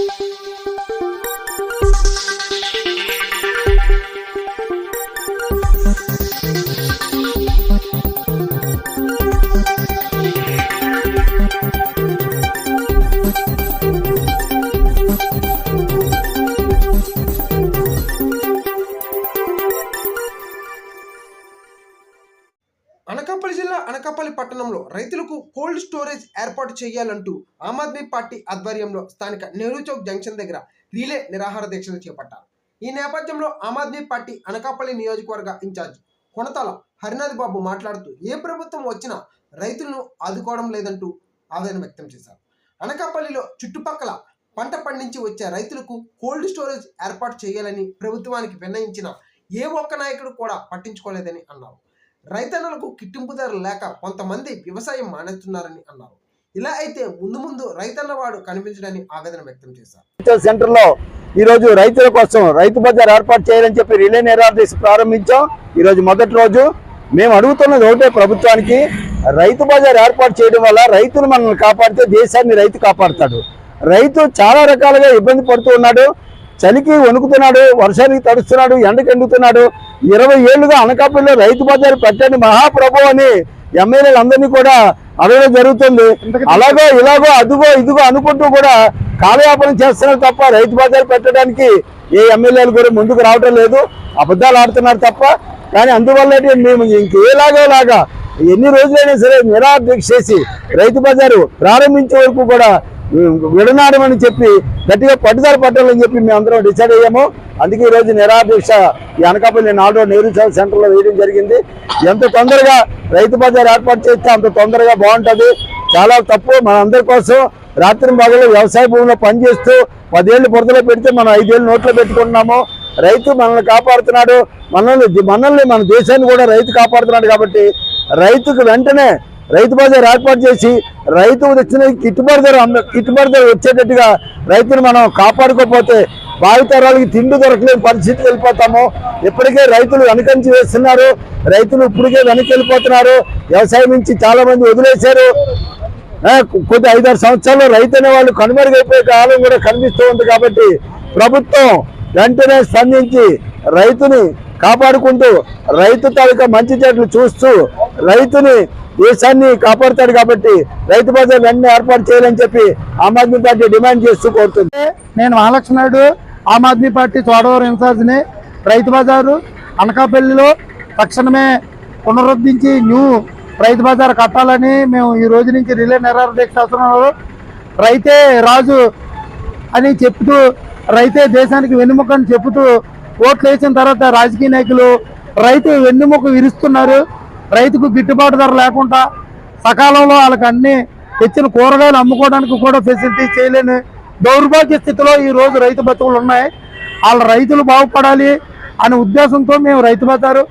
Música Anakapalli జిల్లా అనకాపల్లి పట్టణంలో రైతులకు కోల్డ్ స్టోరేజ్ ఏర్పాటు చేయాలంటూ ఆమ్ ఆద్మీ పార్టీ ఆధ్వర్యంలో స్థానిక నెహ్రూ చౌక్ జంక్షన్ దగ్గర రీలే నిరాహార దీక్షలు చేపట్టారు. ఈ నేపథ్యంలో ఆమ్ ఆద్మీ పార్టీ అనకాపల్లి నియోజకవర్గ ఇన్ఛార్జ్ కొనతాల హరినాథ్ బాబు మాట్లాడుతూ ఏ ప్రభుత్వం వచ్చినా రైతులను ఆదుకోవడం లేదంటూ ఆవేదన వ్యక్తం చేశారు. అనకాపల్లిలో చుట్టుపక్కల పంట పండించి వచ్చే రైతులకు కోల్డ్ స్టోరేజ్ ఏర్పాటు చేయాలని ప్రభుత్వానికి విన్నయించిన ఏ ఒక్క నాయకుడు కూడా పట్టించుకోలేదని అన్నారు. రైతన్నలకు కిట్టింపు ధర లేక కొంతమంది వ్యవసాయం మానేస్తున్నారని అన్నారు. ఇలా అయితే ముందు ముందు రైతన్న వాడు కనిపించడని ఆవేదన వ్యక్తం చేశారు. సెంటర్లో ఈ రోజు రైతుల కోసం రైతు బజార్ ఏర్పాటు చేయాలని చెప్పి రిలే నిరాదేశ ప్రారంభించాం. ఈ రోజు మొదటి రోజు మేము అడుగుతున్నది ఒకటే ప్రభుత్వానికి రైతు బజార్ ఏర్పాటు చేయడం వల్ల రైతులు మనల్ని కాపాడితే దేశాన్ని రైతు కాపాడుతాడు. రైతు చాలా రకాలుగా ఇబ్బంది పడుతూ ఉన్నాడు. చలికి వణుకుతున్నాడు వర్షానికి తడుస్తున్నాడు ఎండకి ఎండుతున్నాడు. ఇరవై ఏళ్ళుగా అనకాపల్లిలో రైతు బజార్ పెట్టండి మహాప్రభు అని ఎమ్మెల్యేలు అందరినీ కూడా అడగడం జరుగుతుంది. అలాగో ఇలాగో అదుగో ఇదిగో అనుకుంటూ కూడా కాలయాపనం చేస్తున్నారు తప్ప రైతు బజార్ పెట్టడానికి ఏ ఎమ్మెల్యేలు కూడా ముందుకు రావటం లేదు. అబద్ధాలు ఆడుతున్నారు తప్ప. కానీ అందువల్ల మేము ఇంకేలాగో లాగా ఎన్ని రోజులైనా సరే నిరాదీక్ష చేసి రైతు బజారు ప్రారంభించే వరకు కూడా విడనాడమని చెప్పి గట్టిగా పట్టుదల పట్టాలని చెప్పి మేము అందరం డిసైడ్ అయ్యాము. అందుకే ఈ రోజు నిరాదీక్ష ఈ అనకాపల్లి నాలుగో నెహ్రూ చౌక్ సెంటర్లో వేయడం జరిగింది. ఎంత తొందరగా రైతు బజార్ ఏర్పాటు చేస్తే అంత తొందరగా బాగుంటుంది. చాలా తప్పు మన అందరి కోసం. రాత్రి భాగంలో వ్యవసాయ భూమిలో పనిచేస్తూ పదేళ్ళు బురదలో పెడితే మనం ఐదేళ్ళు నోట్లో పెట్టుకుంటున్నాము. రైతు మనల్ని కాపాడుతున్నాడు. మనల్ని మనల్ని మన దేశాన్ని కూడా రైతు కాపాడుతున్నాడు కాబట్టి రైతుకు వెంటనే రైతు బజార్ ఏర్పాటు చేసి రైతు వచ్చిన గిట్టుబాటు ధర అమ్మ- గిట్టుబాటు ధర వచ్చేటట్టుగా రైతును మనం కాపాడుకోకపోతే భావితరాలకి తిండి దొరకలేని పరిస్థితికి వెళ్ళిపోతాము. ఇప్పటికే రైతులు వెనకంచి వేస్తున్నారు. రైతులు ఇప్పటికే వెనక్కి వెళ్ళిపోతున్నారు. వ్యవసాయం నుంచి చాలా మంది వదిలేశారు కొద్ది ఐదారు సంవత్సరాల్లో రైతు అనే వాళ్ళు కనుమరుగైపోయే కాలం కూడా కనిపిస్తూ ఉంది కాబట్టి ప్రభుత్వం వెంటనే స్పందించి రైతుని కాపాడుకుంటూ రైతు తాలూకా మంచి చెట్లు చూస్తూ రైతుని దేశాన్ని కాపాడుతాడు కాబట్టి రైతు బజార్ అన్ని ఏర్పాటు చేయాలని చెప్పి ఆమ్ ఆద్మీ పార్టీ డిమాండ్ చేస్తూ కోరుతుంది. నేను మహాలక్ష్మి నాయుడు ఆమ్ ఆద్మీ పార్టీ చోడవరం ఇన్ఛార్జిని. రైతు బజారు అనకాపల్లిలో తక్షణమే పునరుద్ధరించి న్యూ రైతు బజార్ కట్టాలని మేము ఈ రోజు నుంచి రిలే నిరాహార దీక్ష చేస్తున్నాము. రైతే రాజు అని చెప్తూ రైతే దేశానికి వెన్నుముక అని చెబుతూ ఓట్లు వేసిన తర్వాత రాజకీయ నాయకులు రైతు వెన్నుముక విరుస్తున్నారు. రైతుకు గిట్టుబాటు ధర లేకుండా సకాలంలో వాళ్ళకి అన్ని తెచ్చిన కూరగాయలు అమ్ముకోవడానికి కూడా ఫెసిలిటీ చేయలేని దౌర్భాగ్య స్థితిలో ఈ రోజు రైతు బతుకులు ఉన్నాయి. వాళ్ళ రైతులు బాగుపడాలి అనే ఉద్దేశంతో మేము రైతు బజారు